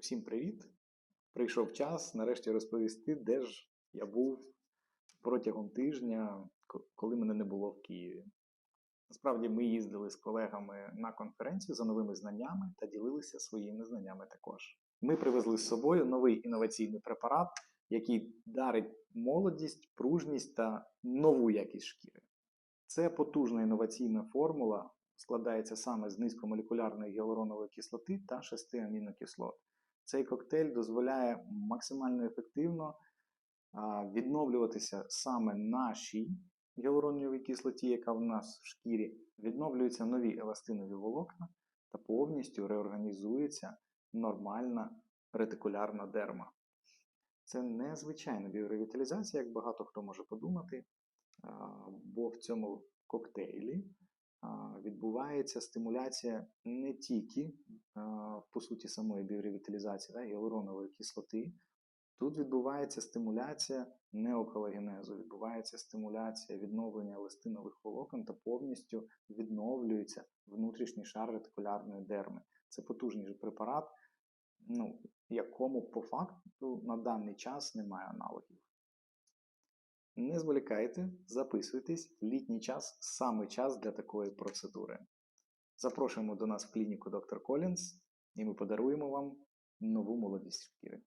Всім привіт! Прийшов час нарешті розповісти, де ж я був протягом тижня, коли мене не було в Києві. Насправді ми їздили з колегами на конференцію за новими знаннями та ділилися своїми знаннями також. Ми привезли з собою новий інноваційний препарат, який дарить молодість, пружність та нову якість шкіри. Це потужна інноваційна формула, складається саме з низькомолекулярної гіалуронової кислоти та шести амінокислот. Цей коктейль дозволяє максимально ефективно відновлюватися саме нашій гіалуроновій кислоті, яка в нас в шкірі, відновлюються нові еластинові волокна та повністю реорганізується нормальна ретикулярна дерма. Це не звичайна біоревіталізація, як багато хто може подумати, бо в цьому коктейлі відбувається стимуляція не тільки по суті самої біоревіталізації да, гіалуронової кислоти. Тут відбувається стимуляція неоколагенезу, відбувається стимуляція відновлення еластинових волокон та повністю відновлюється внутрішній шар ретикулярної дерми. Це потужний препарат, ну, якому по факту на даний час немає аналогів. Не зволікайте, записуйтесь, літній час саме час для такої процедури. Запрошуємо до нас в клініку доктор Колінс, і ми подаруємо вам нову молодість шкіри.